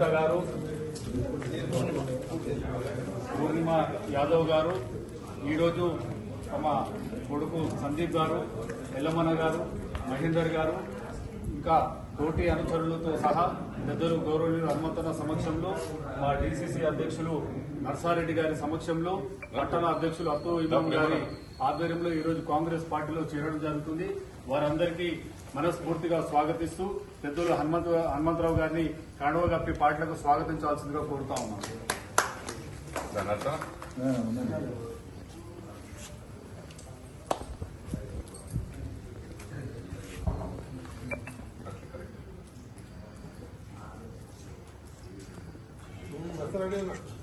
సునీత గారు పూర్ణిమ యాదవ్ గారు ఈరోజు తమ కొడుకు సందీప్ గారు ఎల్లమన్న గారు మహేందర్ గారు ఇంకా తోటి అనుచరులతో సహా పెద్దలు గౌరవనీయులు హనుమంతన సమక్షంలో మా డీసీసీ అధ్యక్షులు నర్సారెడ్డి గారి సమక్షంలో పట్టణ అధ్యక్షులు అత్తు ఇమాం గారి ఆధ్వర్యంలో ఈరోజు కాంగ్రెస్ పార్టీలో చేరడం జరుగుతుంది. వారందరికీ మనస్ఫూర్తిగా స్వాగతిస్తూ పెద్దలు హనుమంత హనుమంతరావు గారిని కండువ కప్పి పార్టీలకు స్వాగతించాల్సిందిగా కోరుతా ఉన్నాం. దాని అర్థం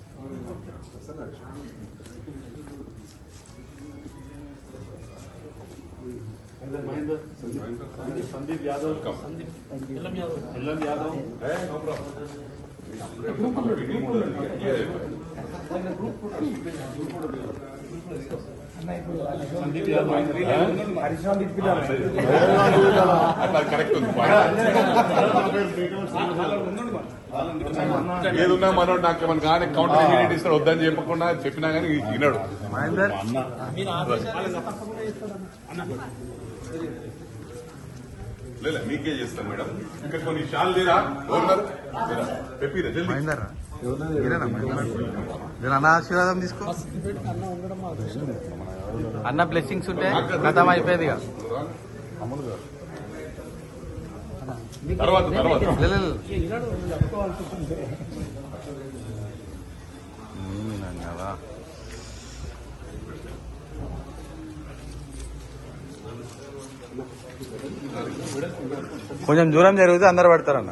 మహేందర్ సందీప్ యాదవ్ ఎల్ఎం ఏదున్నా మనం నాకు మన కానీ కౌంటర్ ఇమీడియట్ ఇస్తాడు వద్దని చెప్పకుండా చెప్పినా కానీ వినడు లేదా మీకే చేస్తాను మేడం. ఇంకా కొన్ని షాల్ లేరా ఓనర్ చెప్పిరా జల్దీ. అన్న ఆశీర్వాదం తీసుకో అన్న బ్లెస్సింగ్స్ ఉంటే గతం అయిపోయేది ఇక. కదా కొంచెం దూరం జరిగితే అందరు పడతారన్న.